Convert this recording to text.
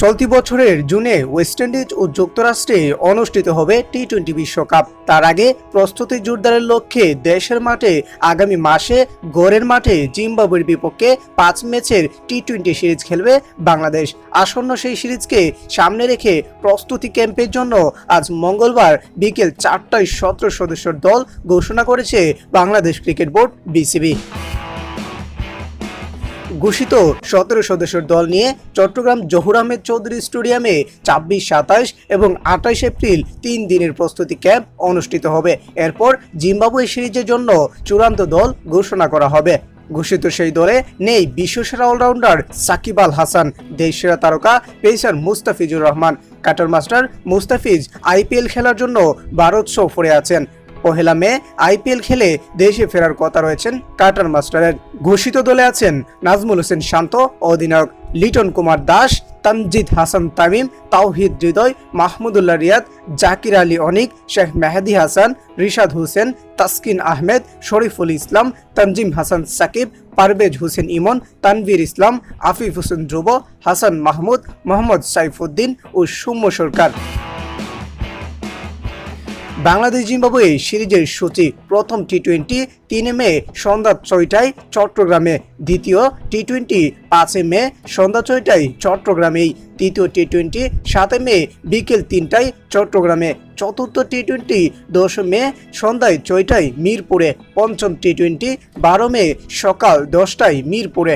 চলতি বছরের জুনে ওয়েস্ট ইন্ডিজ ও যুক্তরাষ্ট্রে অনুষ্ঠিত হবে টি টোয়েন্টি বিশ্বকাপ। তার আগে প্রস্তুতি জোরদারের লক্ষ্যে দেশের মাঠে আগামী মাসে গড়ের মাঠে জিম্বাবুয়ের বিপক্ষে পাঁচ ম্যাচের টি টোয়েন্টি সিরিজ খেলবে বাংলাদেশ। আসন্ন সেই সিরিজকে সামনে রেখে প্রস্তুতি ক্যাম্পের জন্য আজ মঙ্গলবার বিকেল চারটায় সতেরো সদস্যের দল ঘোষণা করেছে বাংলাদেশ ক্রিকেট বোর্ড বিসিবি। ঘোষিত সতেরো সদস্যের দল নিয়ে চট্টগ্রাম জহুর আহমেদ চৌধুরী স্টেডিয়ামে ছাব্বিশ, সাতাশ এবং আঠাশ এপ্রিল তিন দিনের প্রস্তুতি ক্যাম্প অনুষ্ঠিত হবে। এরপর জিম্বাবুয়ে সিরিজের জন্য চূড়ান্ত দল ঘোষণা করা হবে। ঘোষিত সেই দলে নেই বিশ্বসেরা অলরাউন্ডার সাকিব আল হাসান, দেশসেরা তারকা pacer Mustafizur Rahman. Cutter master Mustafiz IPL খেলার জন্য ভারত সফরে আছেন। পহেলা মে আইপিএল খেলে দেশে ফেরার কথা রয়েছেন কাটার মাস্টারের। ঘোষিত দলে আছেন নাজমুল হোসেন শান্ত, অধিনায়ক লিটন কুমার দাস, তানজিদ হাসান তামিম, তাওহিদ হৃদয়, মাহমুদুল্লাহ রিয়াদ, জাকির আলী অনিক, শেখ মেহেদি হাসান, রিশাদ হোসেন, তাসকিন আহমেদ, শরীফুল ইসলাম, তানজিম হাসান সাকিব, পারভেজ হোসেন ইমন, তানভীর ইসলাম, আফিফ হোসেন ধ্রুব, হাসান মাহমুদ, মোহাম্মদ সাইফুদ্দিন ও সৌম্য সরকার। বাংলাদেশ জিম্বাবুয়ে সিরিজের সূচি প্রথম টি টোয়েন্টি তিনে মে সন্ধ্যা ছয়টায় চট্টগ্রামে, দ্বিতীয় টি টোয়েন্টি পাঁচে মে সন্ধ্যা ছয়টায় চট্টগ্রামেই, তৃতীয় টি টোয়েন্টি সাতে মে বিকেল তিনটায় চট্টগ্রামে, চতুর্থ টি টোয়েন্টি দশ মে সন্ধ্যায় ছয়টায় মিরপুরে, পঞ্চম টি টোয়েন্টি বারো মে সকাল দশটায় মিরপুরে।